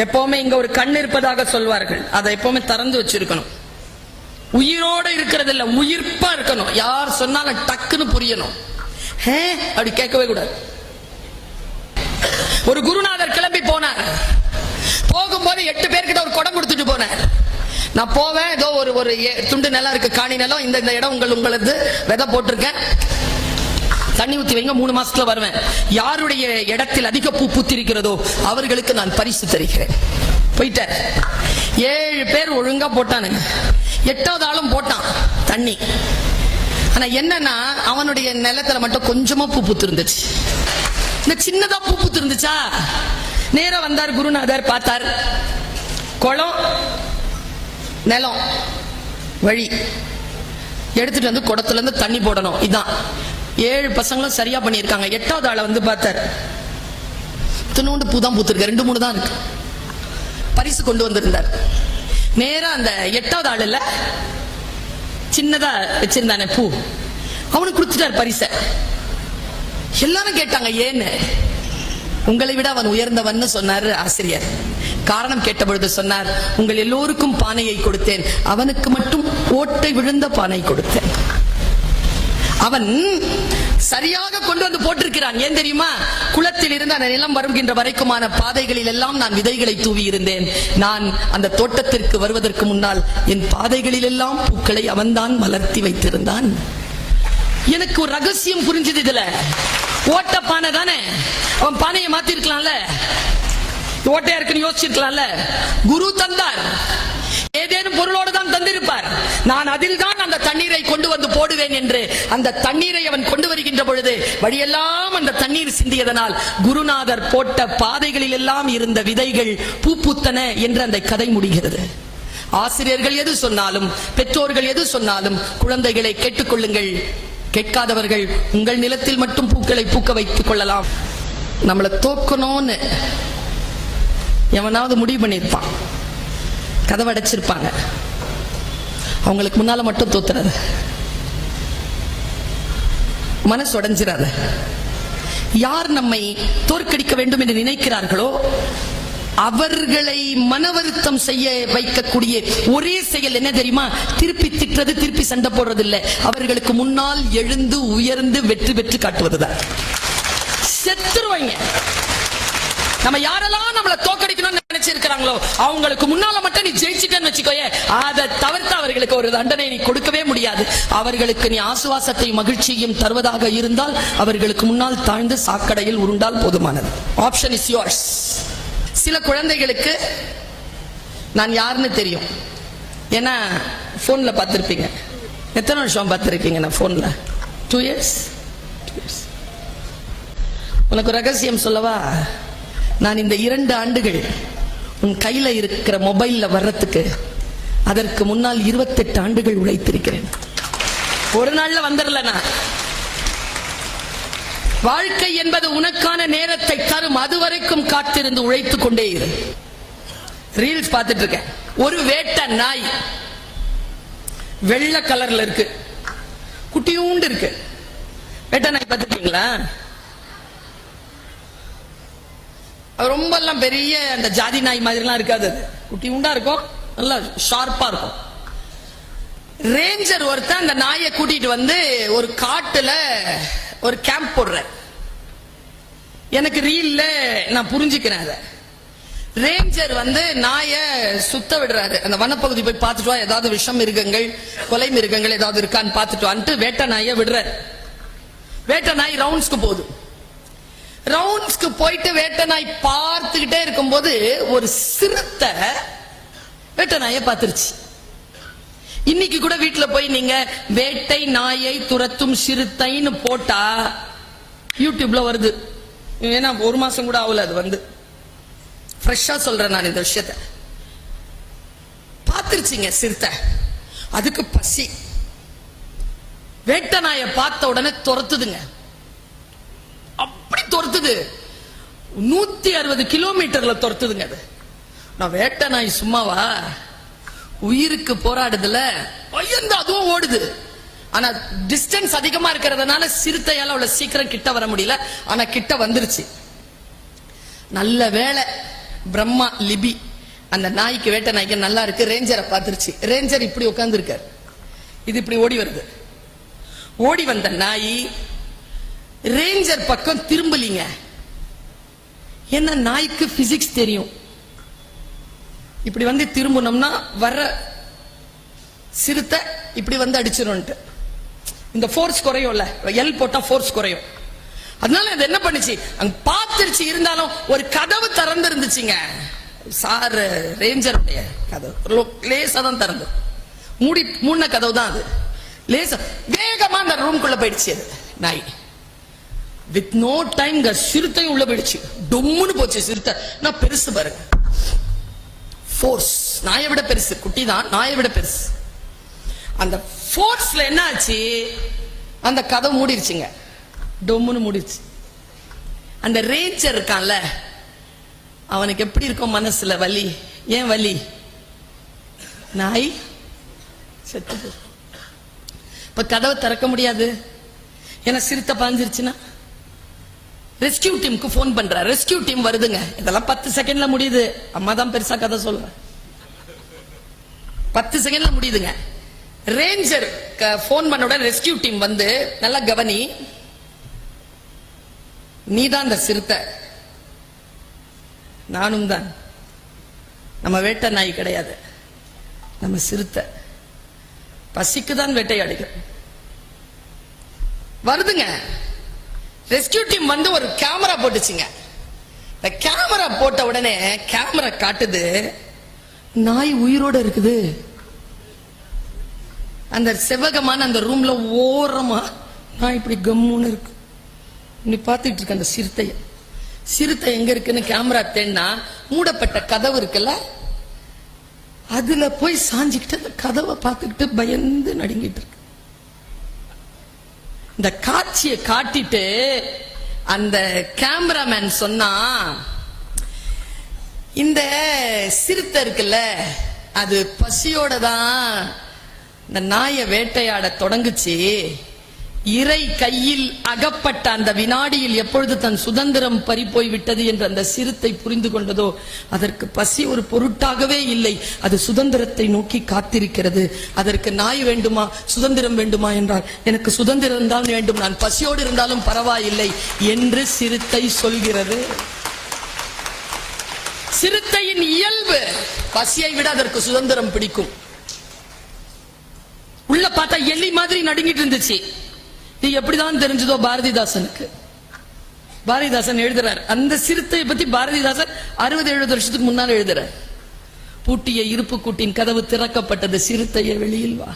எப்பவுமே இங்க ஒரு கண் இருப்பதாக சொல்வார்கள். அதை எப்பவுமே திறந்து வச்சிருக்கணும். உயிரோட இருக்கிறது இல்ல உயிர்ப்பா இருக்கணும். யார் சொன்னாலும் டக்குன்னு புரியணும். ஹே அப்படி கேட்கவே கூடாது. ஒரு குருநாதர் கிளம்பி போனார். போகும்போது எட்டு பேர்கிட்ட ஒரு குடம் கொடுத்துட்டு போனார். நான் போவேன். ஏதோ ஒரு ஒரு ஏ- துண்டு நிலம் இருக்கு. காணி நிலம். இந்த இந்த இடம் உங்கள் உங்களது. விதை போட்டிருக்கேன். தண்ணி ஊத்தி வைங்க மூணு மாசத்துல வருவேன். யாருடைய இடத்தில் அதிக பூ பூத்திருக்கிறதோ அவர்களுக்கு நான் பரிசு தருகிறேன். போயிட்டார். ஏழு பேர் ஒழுங்கா போட்டானுங்க. எட்டாவது ஆளும் போட்டான் தண்ணி. ஆனா என்னன்னா அவனுடைய நிலத்துல மட்டும் கொஞ்சமா பூ பூத்து இருந்துச்சு இந்த சின்னதா பூ பூத்து இருந்துச்சா நேரா வந்தார் குருநாதர் பார்த்தார். குளம் நிலம் வழி. எடுத்துட்டு வந்து குடத்துல இருந்து தண்ணி போடணும். இதான். ஏழு பசங்களும் சரியா பண்ணியிருக்காங்க. எட்டாவது ஆளை வந்து பார்த்தார். இத்தினோண்டு பூ தான் பூத்திருக்கு. ரெண்டு மூணு தான் இருக்கு. பரிசு கொண்டு வந்திருந்தார். நேரா அந்த எட்டாவது ஆள் இல்ல சின்னதா வச்சிருந்தானே பூ. அவனுக்கு கொடுத்துட்டார் பரிசை. எல்லாரும் கேட்டாங்க ஏன்னு? உங்களை விட அவன் உயர்ந்தவன் சொன்னார் ஆசிரியர். காரணம் கேட்ட பொழுது சொன்னார் உங்கள் எல்லோருக்கும் பானையை கொடுத்தேன். அவனுக்கு மட்டும் ஓட்டை விழுந்த பானை கொடுத்தேன். அவன் சரியாக கொண்டு வந்து போட்டிருக்கிறான். ஏன் தெரியுமா? குளத்தில் இருந்து அந்த நிலம் வருகின்ற வரைக்குமான பாதைகளில் எல்லாம் நான் விதைகளை தூவி இருந்தேன். நான் அந்த தோட்டத்திற்கு வருவதற்கு முன்னால் என் பாதைகளில் எல்லாம் பூக்களை அவன்தான் மலர்த்தி வைத்திருந்தான். எனக்கு ஒரு ரகசியம் புரிஞ்சது இதுல. ஓட்ட பானை தானே? அவன் பானையை மாத்திருக்கலாம்ல? ஓட்டையா இருக்குன்னு யோசிச்சிருக்கலாம்ல? குரு தந்தார். ஏதேனும் பொருளோடு தான் தந்திருப்பார். நான் அதில் தான் அந்த தண்ணீரை கொண்டு வந்து போடுவேன் என்று அந்த தண்ணீரை அவன் கொண்டு வருகின்ற பொழுது வழியெல்லாம் அந்த தண்ணீர் சிந்தியதனால் குருநாதர் போட்ட பாதைகளில் எல்லாம் இருந்த விதைகள் பூ பூத்தன என்று அந்த கதை முடிகிறது. ஆசிரியர்கள் எது சொன்னாலும் பெற்றோர்கள் எது சொன்னாலும் குழந்தைகளை கேட்டுக்கொள்ளுங்கள். கேட்காதவர்கள் உங்கள் நிலத்தில் மட்டும் பூக்களை பூக்க வைத்துக் கொள்ளலாம். நம்மளை தோக்கணும்னு எவனாவது முடிவு பண்ணியிருப்பான். கதவடைச்சிருப்பாங்க அவங்களுக்கு முன்னால மட்டும் தோத்துறாத மனசு உடஞ்சிடாத யார் நம்மை தோற்கடிக்க வேண்டும் என்று நினைக்கிறார்களோ அவர்களை மன வருத்தம் செய்ய வைக்கக்கூடிய ஒரே செயல் என்ன தெரியுமா? திருப்பி திட்டுறது திருப்பி சண்டை போடுறது இல்ல அவர்களுக்கு முன்னால் எழுந்து உயர்ந்து வெற்றி பெற்று காட்டுவதுதான். செத்துருவாங்க. நம்ம யாரெல்லாம் நம்மளை தோக்கடிக்கணும் இருக்கிறாங்களோ அவங்களுக்கு முன்னால மட்டும் நீ ஜெயிச்சிட்டேன்னு வச்சுக்கோயே அதை தவிர்த்து அவர்களுக்கு ஒரு தண்டனை நீ கொடுக்கவே முடியாது. அவர்களுக்கு நீ ஆசுவாசத்தையும் மகிழ்ச்சியும் தருவதாக இருந்தால் அவர்களுக்கு முன்னால் தாழ்ந்து சாக்கடையில் உருண்டால் போதுமானது. ஆப்ஷன் இஸ் யோர்ஸ் சில குழந்தைகளுக்கு நான் யாருன்னு தெரியும். ஏன்னா போன்ல பார்த்துருப்பீங்க. எத்தனை வருஷம் பார்த்துருப்பீங்க நான் போன்ல டூ இயர்ஸ் உனக்கு ரகசியம் சொல்லவா? நான் இந்த இரண்டு ஆண்டுகள் உன் கையில இருக்கிற மொபைல்ல வர்றதுக்கு அதற்கு முன்னால் இருபத்தெட்டு ஆண்டுகள் உழைத்திருக்கிறேன். ஒரு நாள்ல வந்துடல நான். வாழ்க்கை என்பது உனக்கான நேரத்தை தரும். அதுவரைக்கும் காத்திருந்து உழைத்துக் கொண்டே இரு. ரீல்ஸ் பார்த்துட்டு இருக்கேன். ஒரு வேட்ட நாய் வெள்ளை கலர்ல இருக்கு. குட்டியூண்டு இருக்கு. வேட்ட நாய் பார்த்துருக்கீங்களா? ரொம்ப எல்லாம் பெரிய அந்த ஜாதி நாய் மாதிரிலாம் இருக்காது. அது குட்டி உண்டா இருக்கும்? நல்லா ஷார்ப்பா இருக்கும். ரேஞ்சர் ஒருத்தன் அந்த நாயை கூட்டிட்டு வந்து ஒரு காட்டுல ஒரு கேம்ப் போடுற எனக்கு ரீல்ல நான் புரிஞ்சுக்கிறேன் அதை. ரேஞ்சர் வந்து நாய சுத்த விடுறாரு. அந்த வனப்பகுதி போய் பார்த்துட்டு வா ஏதாவது விஷம் மிருகங்கள் கொலை மிருகங்கள் ஏதாவது இருக்கான்னு பார்த்துட்டு வான்ட்டு வேட்டை நாயை விடுறாரு. வேட்டை நாய் ரவுண்ட்ஸ்க்கு போகுது. ரவுண்ட்ஸ்க்கு போயிட்டு வேட்டை நாய் பார்த்துக்கிட்டே இருக்கும்போது ஒரு சிறுத்தை வேட்டை நாயை பார்த்துருச்சு. இன்னைக்கு கூட வீட்டுல போய் நீங்க வேட்டை நாயை துரத்தும் சிறுத்தைன்னு போட்டா யூடியூப்ல வருது. ஏன்னா ஒரு மாசம் கூட ஆகல அது வந்து. ஃப்ரெஷ்ஷா சொல்றேன் நான் இந்த விஷயத்த. பார்த்துருச்சிங்க சிறுத்தை. அதுக்கு பசி. வேட்டை நாயை பார்த்த உடனே துரத்துதுங்க. துரத்துது. நூத்தி அறுபது கிலோமீட்டர்ல துரத்துதுங்க அது. நான் வேட்டை நாய் சும்மாவா? உயிருக்கு போராடுதுல. பயந்து அதுவும் ஓடுது. ஆனா டிஸ்டன்ஸ் அதிகமா இருக்கிறதுனால சிறுத்தையால அவ்வளவு சீக்கிரம் கிட்ட வர முடியல. ஆனா கிட்ட வந்துருச்சு. நல்ல வேலை பிரம்மா லிபி அந்த நாய்க்கு வேட்டை நாய்க்கு நல்லா இருக்கு. ரேஞ்சரை பார்த்துருச்சு. ரேஞ்சர் இப்படி உட்கார்ந்துருக்காரு. இது இப்படி ஓடி வருது. ஓடி வந்த நாய் ரேஞ்சர் பக்கம் திரும்பலீங்க. ஏன்னா நாய்க்கு பிசிக்ஸ் தெரியும். இப்படி வந்து திரும்பணும்னா வர்ற சிறுத்தை இப்படி வந்து அடிச்சிரும்ட்டு இந்த ஃபோர்ஸ் குறையும்ல. எல் போட்டா ஃபோர்ஸ் குறையும். அதனால அது என்ன பண்ணுச்சு? அங்க பார்த்துருச்சு. இருந்தாலும் ஒரு கதவு திறந்து இருந்துச்சுங்க சார் ரேஞ்சருடைய கதவு லேசா தான் திறந்து. மூடி மூண கதவு தான் அது. லேசா வேகமா அந்த ரூம்குள்ள போயிடுச்சு அது நாய். வித் நோ டைம் சிறுத்தையும் உள்ள போயிடுச்சு. டொம்முன்னு போச்சு சிறுத்தை. நான் பெருசு பாருங்க ஃபோர்ஸ் நாயை விட பெருசு. குட்டி தான் நாயை விட பெருசு. அந்த ஃபோர்ஸ்ல என்ன ஆச்சு? அந்த கதவு மூடிருச்சுங்க. டொம்முன்னு மூடிருச்சு. அந்த ரேஞ்சர் இருக்கான்ல. அவனுக்கு எப்படி இருக்கும் மனசுல வலி. ஏன் வலி? நாய்? செத்து இப்ப கதவை திறக்க முடியாது. ஏன்னா சிறுத்தை பாஞ்சிருச்சுன்னா? ரெஸ்கியூ டீமுக்கு ஃபோன் பண்ற. ரெஸ்கியூ டீம் வருதுங்க. இதெல்லாம் பத்து செகண்ட்ல முடியுது. அம்மா தான் பெருசா கதை சொல்றேன் பத்து செகண்ட்ல முடியுதுங்க. ரேஞ்சர் ஃபோன் பண்ண உடனே ரெஸ்கியூ டீம் வந்து நல்லா கவனி. நீதான் அந்த சிறுத்தை. நானும் தான். நம்ம வேட்டை நாய் கிடையாது. நம்ம சிறுத்தை. பசிக்கு தான் வேட்டையாடுகிறோம். வருதுங்க. ரெஸ்கியூ டீம் வந்து ஒரு கேமரா போட்டுச்சுங்க. இந்த கேமரா போட்ட உடனே கேமரா காட்டுது. நாய் உயிரோட இருக்குது. அந்த செவ்வகமான அந்த ரூம்ல ஓரமா நான் இப்படி கம்முன்னு இருக்கு. நீ பார்த்துட்டு இருக்க அந்த சிறுத்தைய. சிறுத்தை எங்க இருக்குன்னு கேமரா தேடினா மூடப்பட்ட கதவு இருக்குல்ல? அதுல போய் சாஞ்சிக்கிட்டு அந்த கதவை பார்த்துக்கிட்டு பயந்து நடுங்கிட்டு இருக்கு. இந்த காட்சியை காட்டிட்டு அந்த கேமராமேன் சொன்னா இந்த சிறுத்தை இருக்குல்ல அது பசியோட தான் இந்த நாயை வேட்டையாட தொடங்குச்சு. இறை கையில் அகப்பட்ட அந்த வினாடியில் எப்பொழுது தன் சுதந்திரம் பறிபோய் விட்டது என்று அந்த சிறுத்தை புரிந்து கொண்டதோ அதற்கு பசி ஒரு பொருட்டாகவே இல்லை. அது சுதந்திரத்தை நோக்கி காத்திருக்கிறது. அதற்கு நாய் வேண்டுமா? சுதந்திரம் வேண்டுமா என்றால் எனக்கு சுதந்திரம் தான் வேண்டும். நான் பசியோடு இருந்தாலும் பரவாயில்லை என்று சிறுத்தை சொல்கிறது. சிறுத்தையின் இயல்பு பசியை விட அதற்கு சுதந்திரம் பிடிக்கும். உள்ள பார்த்தா எலி மாதிரி நடுங்கிட்டு இருந்துச்சு. இது எப்படிதான் தெரிஞ்சதோ பாரதிதாசனுக்கு. பாரதிதாசன் எழுதுறார். அந்த சிறுத்தையை பத்தி பாரதிதாசன் அறுபது எழுபது வருஷத்துக்கு முன்னால் எழுதுறார். பூட்டிய இருப்பு கூட்டின் கதவு திறக்கப்பட்டது சிறுத்தையை வெளியில் வா.